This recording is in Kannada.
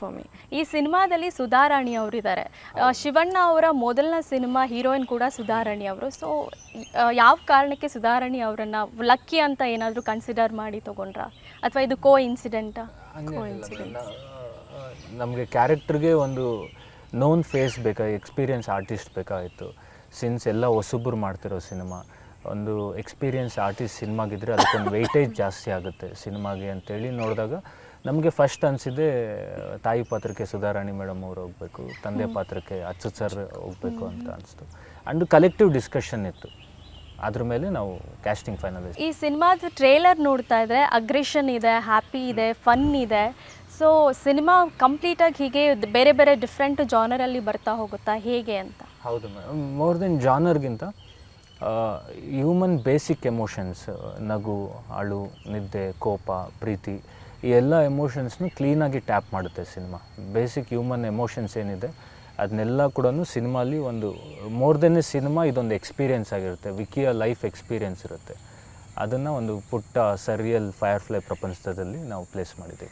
ಫಾರ್ ಮಿ ಈ ಸಿನಿಮಾದಲ್ಲಿ ಸುಧಾರಾಣಿ ಅವರಿದ್ದಾರೆ. ಶಿವಣ್ಣ ಅವರ ಮೊದಲನೇ ಸಿನಿಮಾ ಹೀರೋಯಿನ್ ಕೂಡ ಸುಧಾರಾಣಿ ಅವರು. ಸೊ ಯಾವ ಕಾರಣಕ್ಕೆ ಸುಧಾರಾಣಿ ಅವರನ್ನ ಲಕ್ಕಿ ಅಂತ ಏನಾದರೂ ಕನ್ಸಿಡರ್ ಮಾಡಿ ತಗೊಂಡ್ರಾ? ಅಥವಾ ಇದು ಕೋ ಇನ್ಸಿಡೆಂಟಾ ನಮಗೆ ಕ್ಯಾರೆಕ್ಟರ್ಗೆ ಒಂದು ನೋನ್ ಫೇಸ್ ಬೇಕಾ ಎಕ್ಸ್ಪೀರಿಯನ್ಸ್ ಆರ್ಟಿಸ್ಟ್ ಬೇಕಾಗಿತ್ತು ಸಿನ್ಸ್ ಎಲ್ಲ ಹೊಸಬ್ರು ಮಾಡ್ತಿರೋ ಸಿನಿಮಾ ಒಂದು ಎಕ್ಸ್ಪೀರಿಯನ್ಸ್ ಆರ್ಟಿಸ್ಟ್ ಸಿನಿಮಾಗಿದ್ದರೆ ಅದಕ್ಕೊಂದು ವೆಯ್ಟೇಜ್ ಜಾಸ್ತಿ ಆಗುತ್ತೆ ಸಿನಿಮಾಗೆ ಅಂತೇಳಿ ನೋಡಿದಾಗ ನಮಗೆ ಫಸ್ಟ್ ಅನಿಸಿದೆ ತಾಯಿ ಪಾತ್ರಕ್ಕೆ ಸುಧಾರಾಣಿ ಮೇಡಮ್ ಅವ್ರು ಹೋಗಬೇಕು ತಂದೆ ಪಾತ್ರಕ್ಕೆ ಅಚ್ಚು ಸರ್ ಹೋಗಬೇಕು ಅಂತ ಅನಿಸ್ತು. ಅಂಡ್ ಕಲೆಕ್ಟಿವ್ ಡಿಸ್ಕಷನ್ ಇತ್ತು. ಅದ್ರ ಮೇಲೆ ನಾವು ಕ್ಯಾಸ್ಟಿಂಗ್ ಫೈನಲ್ ಈ ಸಿನಿಮಾದ ಟ್ರೇಲರ್ ನೋಡ್ತಾ ಇದ್ರೆ ಅಗ್ರೆಷನ್ ಇದೆ ಹ್ಯಾಪಿ ಇದೆ ಫನ್ ಇದೆ. ಸೊ ಸಿನಿಮಾ ಕಂಪ್ಲೀಟಾಗಿ ಹೀಗೆ ಬೇರೆ ಬೇರೆ ಡಿಫ್ರೆಂಟ್ ಜಾನರಲ್ಲಿ ಬರ್ತಾ ಹೋಗುತ್ತಾ ಹೇಗೆ ಅಂತ? ಹೌದು ಮೇಡಮ್. ಮೋರ್ ದೆನ್ ಜಾನರ್ಗಿಂತ ಹ್ಯೂಮನ್ ಬೇಸಿಕ್ ಎಮೋಷನ್ಸ್ ನಗು ಅಳು ನಿದ್ದೆ ಕೋಪ ಪ್ರೀತಿ ಈ ಎಲ್ಲ ಎಮೋಷನ್ಸ್ನು ಕ್ಲೀನಾಗಿ ಟ್ಯಾಪ್ ಮಾಡುತ್ತೆ ಸಿನಿಮಾ ಬೇಸಿಕ್ ಹ್ಯೂಮನ್ ಎಮೋಷನ್ಸ್ ಏನಿದೆ ಅದನ್ನೆಲ್ಲ ಕೂಡ ಸಿನಿಮಾಲಿ ಒಂದು ಮೋರ್ ದೆನ್ ಎ ಸಿನಿಮಾ ಇದೊಂದು ಎಕ್ಸ್ಪೀರಿಯೆನ್ಸ್ ಆಗಿರುತ್ತೆ. ವಿಕಿಯ ಲೈಫ್ ಎಕ್ಸ್ಪೀರಿಯೆನ್ಸ್ ಇರುತ್ತೆ. ಅದನ್ನು ಒಂದು ಪುಟ್ಟ ಸರಿಯಲ್ ಫೈರ್ಫ್ಲೈ ಪ್ರಪಂಚದಲ್ಲಿ ನಾವು ಪ್ಲೇಸ್ ಮಾಡಿದ್ದೀವಿ.